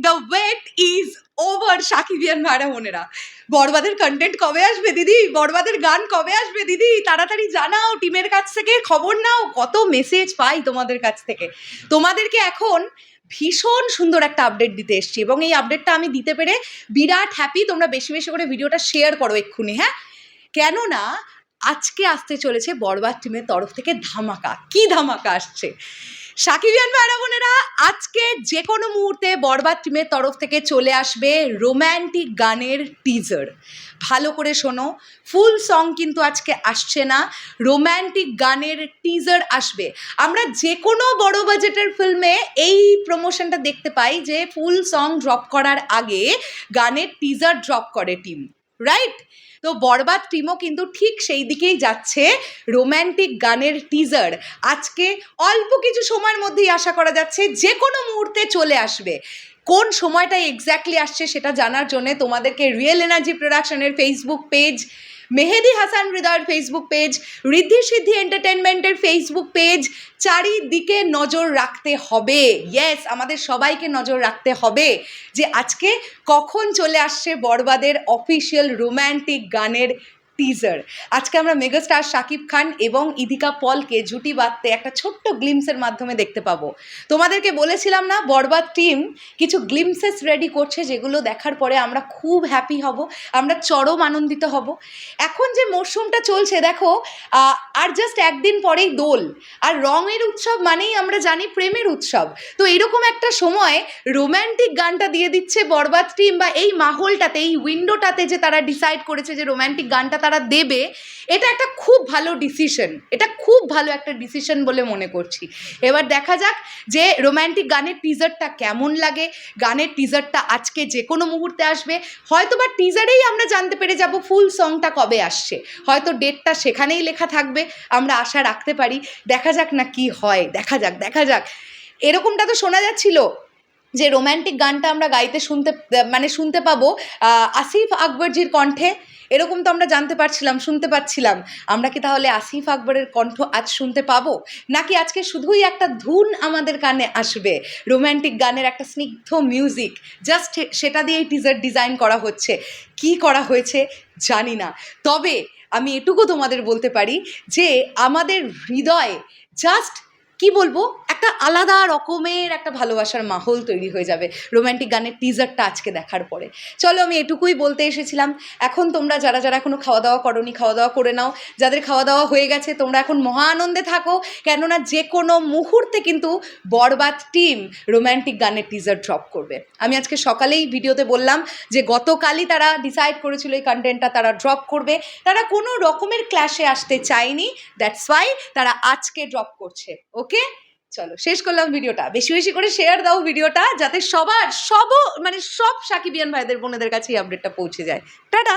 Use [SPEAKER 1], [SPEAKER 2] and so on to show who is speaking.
[SPEAKER 1] The wait is over Shakibian ভাড়া বোনেরা। বরবাদের কন্টেন্ট কবে আসবে দিদি? বরবাদের গান কবে আসবে দিদি? তাড়াতাড়ি জানাও, টিমের কাছ থেকে খবর নাও। কত মেসেজ পাই তোমাদের কাছ থেকে। তোমাদেরকে এখন ভীষণ সুন্দর একটা আপডেট দিতে এসেছি এবং এই আপডেটটা আমি দিতে পেরে বিরাট হ্যাপি তোমরা বেশি বেশি করে ভিডিওটা শেয়ার করো এক্ষুনি হ্যাঁ? কেননা আজকে আসতে চলেছে বরবাদ টিমের তরফ থেকে ধামাকা। কি ধামাকা আসছে? সাকিবিয়ান ভাইরা বোনেরা আজকে যে কোনো মুহূর্তে বরবাদ টিমের তরফ থেকে চলে আসবে রোম্যান্টিক গানের টিজার ভালো করে শোনো ফুল সং কিন্তু আজকে আসছে না রোম্যান্টিক গানের টিজার আসবে। আমরা যে কোনো বড় বাজেটের ফিল্মে এই প্রমোশনটা দেখতে পাই যে ফুল সং ড্রপ করার আগে গানের টিজার ড্রপ করে টিম রাইট তো বরবাদ টিমও কিন্তু ঠিক সেই দিকেই যাচ্ছে রোম্যান্টিক গানের টিজার আজকে অল্প কিছু সময়ের মধ্যেই আশা করা যাচ্ছে যে কোনো মুহূর্তে চলে আসবে। কোন সময়টা এক্স্যাক্টলি আসছে সেটা জানার জন্য তোমাদেরকে রিয়েল এনার্জি প্রোডাকশনের ফেসবুক পেজ মেহেদি হাসান হৃদয়ের ফেসবুক পেজ ঋদ্ধি সিদ্ধি এন্টারটেনমেন্টের ফেসবুক পেজ চারিদিকে নজর রাখতে হবে। ইয়েস আমাদের সবাইকে নজর রাখতে হবে যে আজকে কখন চলে আসছে বরবাদের অফিসিয়াল রোম্যান্টিক গানের টিজার আজকে আমরা মেগাস্টার শাকিব খান এবং ইদিকা পলকে জুটি বাঁধতে একটা ছোট্ট গ্লিমসের মাধ্যমে দেখতে পাবো। তোমাদেরকে বলেছিলাম না, বরবাদ টিম কিছু গ্লিমসেস রেডি করছে যেগুলো দেখার পরে আমরা খুব হ্যাপি হব, আমরা চরম আনন্দিত হব। এখন যে মরশুমটা চলছে, দেখো আর জাস্ট একদিন পরেই দোল, আর রঙের উৎসব মানেই আমরা জানি প্রেমের উৎসব। তো এরকম একটা সময় রোম্যান্টিক গানটা দিয়ে দিচ্ছে বরবাদ টিম বা এই মাহলটাতে, এই উইন্ডোটাতে যে তারা ডিসাইড করেছে যে রোম্যান্টিক গানটা তারা দেবে, এটা একটা খুব ভালো ডিসিশন এটা খুব ভালো একটা ডিসিশন বলে মনে করছি। এবার দেখা যাক যে রোম্যান্টিক গানের টিজারটা কেমন লাগে, গানের টিজারটা আজকে যে কোনো মুহূর্তে আসবে। হয়তো বা টিজারেই আমরা জানতে পেরে যাব ফুল সংটা কবে আসছে। হয়তো ডেটটা সেখানেই লেখা থাকবে, আমরা আশা রাখতে পারি। দেখা যাক না কি হয়, দেখা যাক দেখা যাক। এরকমটা তো শোনা যাচ্ছিল যে রোম্যান্টিক গানটা আমরা গাইতে শুনতে মানে শুনতে পাবো আসিফ আকবরজির কণ্ঠে, এরকম তো আমরা জানতে পারছিলাম, শুনতে পাচ্ছিলাম। আমরা কি তাহলে আসিফ আকবরের কণ্ঠ আজ শুনতে পাবো? নাকি আজকে শুধুই একটা ধুন আমাদের কানে আসবে রোম্যান্টিক গানের একটা স্নিগ্ধ মিউজিক জাস্ট সেটা দিয়েই টিজার ডিজাইন করা হচ্ছে। কি করা হয়েছে জানি না। তবে আমি এটুকু তোমাদের বলতে পারি যে আমাদের হৃদয়ে জাস্ট কি বলব? একটা আলাদা রকমের একটা ভালোবাসার মাহল তৈরি হয়ে যাবে রোম্যান্টিক গানের টিজারটা আজকে দেখার পরে। চলো আমি এটুকুই বলতে এসেছিলাম, এখন তোমরা যারা যারা এখনও খাওয়া দাওয়া করনি খাওয়া দাওয়া করে নাও। যাদের খাওয়া দাওয়া হয়ে গেছে, তোমরা এখন মহা আনন্দে থাকো, কেননা যে কোনো মুহূর্তে কিন্তু বরবাদ টিম রোম্যান্টিক গানের টিজার ড্রপ করবে। আমি আজকে সকালেই ভিডিওতে বললাম যে গতকালই তারা ডিসাইড করেছিল এই কন্টেন্টটা তারা ড্রপ করবে। তারা কোনো রকমের ক্লাসে আসতে চায়নি দ্যাটস ওয়াই তারা আজকে ড্রপ করছে ওকে? চলো, শেষ করলাম ভিডিওটা। বেশি বেশি করে শেয়ার দাও ভিডিওটা, যাতে সবার সব মানে সব সাকিবিয়ান ভাইদের, বোনেদের কাছে এই আপডেটটা পৌঁছে যায়। টাটা!